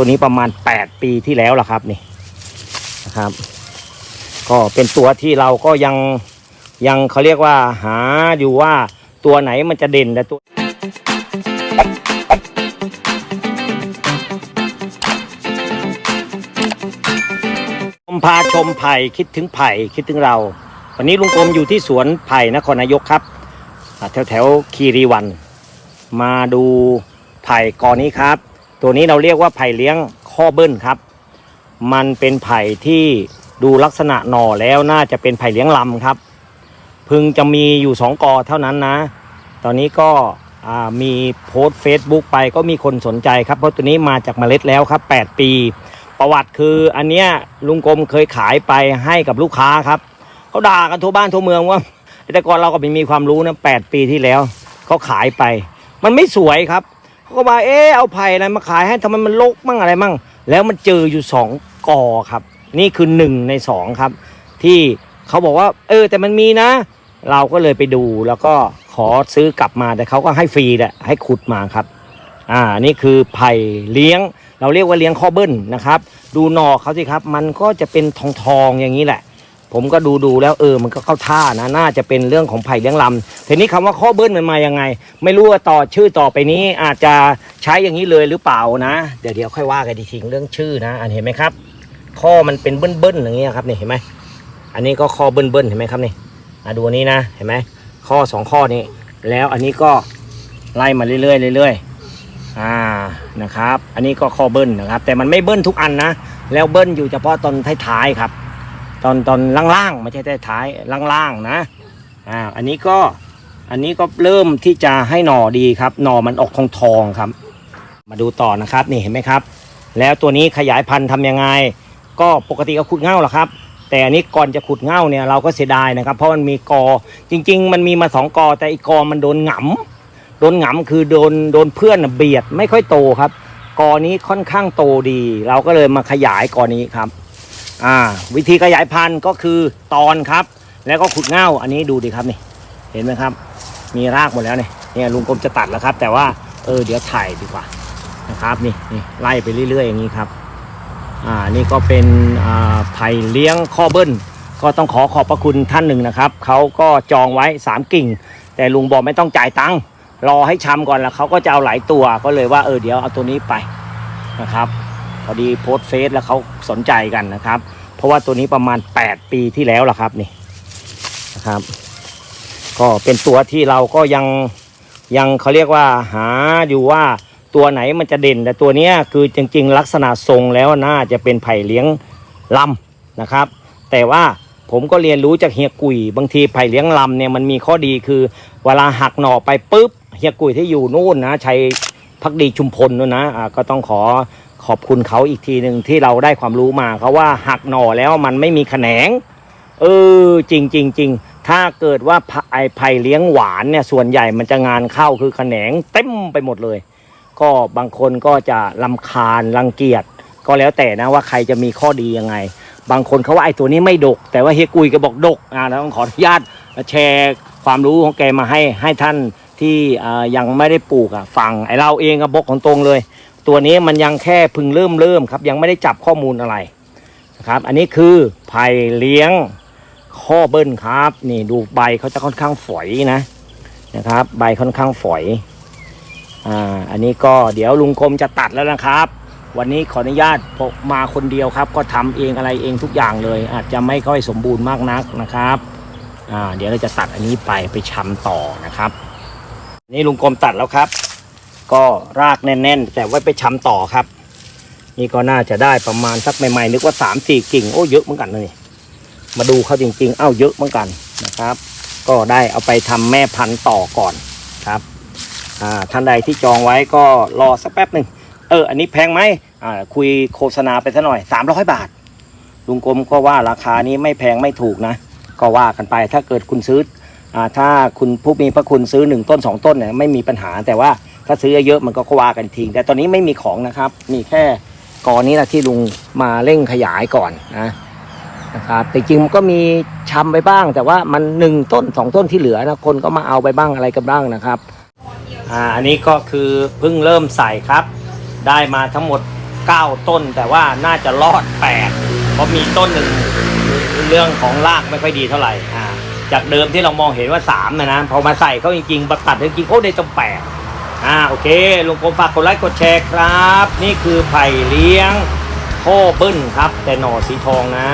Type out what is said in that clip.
ตัวนี้ประมาณ 8 ปีที่แล้วล่ะครับนี่นะครับ ก็เป็นตัวที่เราก็ยังยังเขาเรียกว่าหาอยู่ว่าตัวไหนมันจะเด่นแต่ตัวชมพาชมไผ่คิดถึงไผ่คิดถึงเรา วันนี้ลุงกรมอยู่ที่สวนไผ่นครนายกครับ แถวแถวคีรีวัน มาดูไผ่กอนนี้ครับ ตัวนี้เราเรียกว่าไผ่เลี้ยงข้อเบิ้ลครับ มันเป็นไผ่ที่ดูลักษณะหน่อแล้วน่าจะเป็นไผ่เลี้ยงลำครับ พึงจะมีอยู่สองกอเท่านั้นนะ ตอนนี้ก็มีโพสต์เฟซบุ๊กไปก็มีคนสนใจครับ เพราะตัวนี้มาจากเมล็ดแล้วครับ 8 ปี ประวัติคืออันเนี้ยลุงกรมเคยขายไปให้กับลูกค้าครับเขาด่ากันทั่วบ้านทั่วเมืองว่าแต่ก่อนเราก็ไม่มีความรู้นะแปดปีที่แล้วเขาขายไป มันไม่สวยครับ เขาก็มาเออเอาไผ่อะไรมาขายให้ทำไมมันลกมั่งอะไรมั่ง แล้วมันเจออยู่สองกอครับ นี่คือหนึ่งในสองครับ ที่เขาบอกว่า เออ แต่มันมีนะ เราก็เลยไปดูแล้วก็ขอซื้อกลับมาแต่เขาก็ให้ฟรีแหละให้ขุดมาครับ อ่านี่คือไผ่เลี้ยง เราเรียกว่าเลี้ยงข้อเบิ้ลนะครับ ดูหนอเขาสิครับ มันก็จะเป็นทองทองอย่างนี้แหละ ผมก็ดูดูแล้วเออมันก็เข้าท่านะ น่าจะเป็นเรื่องของไผ่เลี้ยงลำทีนี้คำว่าข้อเบิ้ลมันมายังไง ไม่รู้ว่าต่อชื่อต่อไปนี้อาจจะใช้อย่างนี้เลยหรือเปล่านะ เดี๋ยวเดี๋ยวค่อยว่ากันอีทีเรื่องชื่อนะ อันเห็นไหมครับ ข้อมันเป็นเบิ้ลเบิ้ลอย่างนี้ยครับนี่เห็นไหมอันนี้ก็ข้อเบิ้ลเบิ้ลเห็นไหมครับนี่อะดูอันนี้นะเห็นไหมข้อสองข้อนี้ แล้วอันนี้ก็ไล่มาเรื่อยๆเรื่อยๆอ่านะครับ อันนี้ก็ข้อเบิ้ลนะครับ แต่มันไม่เบิ้ลทุกอันนะ แล้วเบิ้ลอยู่เฉพาะตอนท้ายๆครับ ตอนตอนล่างๆไม่ใช่ท้ายล่างๆนะอ่าอันนี้ก็อันนี้ก็เริ่มที่จะให้หน่อดีครับ หน่อมันออกทองทองครับ มาดูต่อนะครับนี่เห็นไหมครับ แล้วตัวนี้ขยายพันธุ์ทำยังไง ก็ปกติก็ขุดเง่าแหละครับ แต่อันนี้ก่อนจะขุดเง่าเนี่ยเราก็เสียดายนะครับ เพราะมันมีกอจริง ๆ มันมีมาสองกอ แต่อีกกอมันโดนหงำโดนหงำคือโดนโดนเพื่อนเบียดไม่ค่อยโตครับ กอนี้ค่อนข้างโตดี เราก็เลยมาขยายกอนี้ครับ อ่า วิธีขยายพันธุ์ก็คือตอนครับ แล้วก็ขุดเง่าอันนี้ดูดิครับนี่ เห็นไหมครับ มีรากหมดแล้วเนี่ยเนี่ยลุงกรมจะตัดแล้วครับ แต่ว่าเออเดี๋ยวถ่ายดีกว่านะครับนี่นี่ไล่ไปเรื่อย ๆ อย่างนี้ครับอ่านี่ก็เป็นอ่าไผ่เลี้ยงข้อเบิ้ลก็ต้องขอขอบพระคุณท่านหนึ่งนะครับเขาก็จองไว้สามกิ่ง แต่ลุงบอกไม่ต้องจ่ายตังค์รอให้ชำก่อนแล้วเขาก็จะเอาหลายตัวก็เลยว่าเออเดี๋ยวเอาตัวนี้ไปนะครับ พอดีโพสเฟซแล้วเขาสนใจกันนะครับ เพราะว่าตัวนี้ประมาณ 8 ปีที่แล้วล่ะครับนี่นะครับ ก็เป็นตัวที่เราก็ยังยังเขาเรียกว่าหาอยู่ว่าตัวไหนมันจะเด่น แต่ตัวนี้คือจริง ๆ ลักษณะทรงแล้วน่าจะเป็นไผ่เลี้ยงลำนะครับ แต่ว่าผมก็เรียนรู้จากเฮียกุย บางทีไผ่เลี้ยงลำเนี่ยมันมีข้อดีคือ เวลาหักหน่อไปปุ๊บเฮียกุยที่อยู่นู่นนะชัยพักดีชุมพลนู่นนะอ่าก็ต้องขอ ขอบคุณเขาอีกทีหนึ่งที่เราได้ความรู้มาเขาว่าหักหน่อแล้วมันไม่มีแขนง เออจริงจริงจริงถ้าเกิดว่าไอไผ่เลี้ยงหวานเนี่ยส่วนใหญ่มันจะงานเข้าคือแขนงเต็มไปหมดเลย ก็บางคนก็จะลำคาญรังเกียจก็แล้วแต่นะว่าใครจะมีข้อดียังไง บางคนเขาว่าไอตัวนี้ไม่ดก แต่ว่าเฮกุยก็บอกดกอ่าแล้วต้องขออนุญาตแชร์ความรู้ของแกมาให้ให้ท่านที่ยังไม่ได้ปลูกอะฟังไอเราเองก็บอกของตรงเลย ตัวนี้มันยังแค่พึงเริ่มเริ่มครับ ยังไม่ได้จับข้อมูลอะไรนะครับ อันนี้คือไผ่เลี้ยงข้อเบิ้ลครับ นี่ดูใบเขาจะค่อนข้างฝอยนะนะครับ ใบค่อนข้างฝอยอ่าอันนี้ก็เดี๋ยวลุงคมจะตัดแล้วนะครับ วันนี้ขออนุญาตผมมาคนเดียวครับ ก็ทำเองอะไรเองทุกอย่างเลย อาจจะไม่ค่อยสมบูรณ์มากนักนะครับอ่าเดี๋ยวเราจะตัดอันนี้ไปไปชำต่อนะครับ นี่ลุงกรมตัดแล้วครับ ก็รากแน่น ๆ แต่ไว้ไปชำต่อครับ นี่ก็น่าจะได้ประมาณสักใหม่ๆนึกว่าสามสี่กิ่งโอ้เยอะเหมือนกันนะนี่มาดูเขาจริง ๆ เอ้าเยอะเหมือนกันนะครับ ก็ได้เอาไปทำแม่พันธุ์ต่อก่อนครับอ่าท่านใดที่จองไว้ก็รอสักแป๊บหนึ่งเอออันนี้แพงไหมอ่าคุยโฆษณาไปซะหน่อยสามร้อยบาทลุงกรมก็ว่าราคานี้ไม่แพงไม่ถูกนะ ก็ว่ากันไปถ้าเกิดคุณซื้ออ่าถ้าคุณผู้มีพระคุณซื้อหนึ่งต้นสองต้นเนี่ยไม่มีปัญหาแต่ว่า ถ้าซื้อเยอะมันก็ว่ากันทิ้งแต่ตอนนี้ไม่มีของนะครับ มีแค่กอนนี้แหละที่ลุงมาเร่งขยายก่อนนะนะครับแต่จริงก็มีชำไปบ้าง แต่ว่ามันหนึ่งต้นสองต้นที่เหลือนะคนก็มาเอาไปบ้างอะไรกันบ้างนะครับอ่าอันนี้ก็คือเพิ่งเริ่มใส่ครับ ได้มาทั้งหมด 9 ต้น แต่ว่าน่าจะรอด 8 เพราะมีต้นหนึ่งเรื่องของรากไม่ค่อยดีเท่าไหร่อ่าจากเดิมที่เรามองเห็นว่า3นะนะพอมาใส่เขาจริงๆประตัดจริงๆโอ้ได้จมงแปด อ่าโอเคลุงผมฝากกดไลค์กดแชร์ครับ นี่คือไผ่เลี้ยงพ่อเบิ้ลครับ แต่หน่อสีทองนะ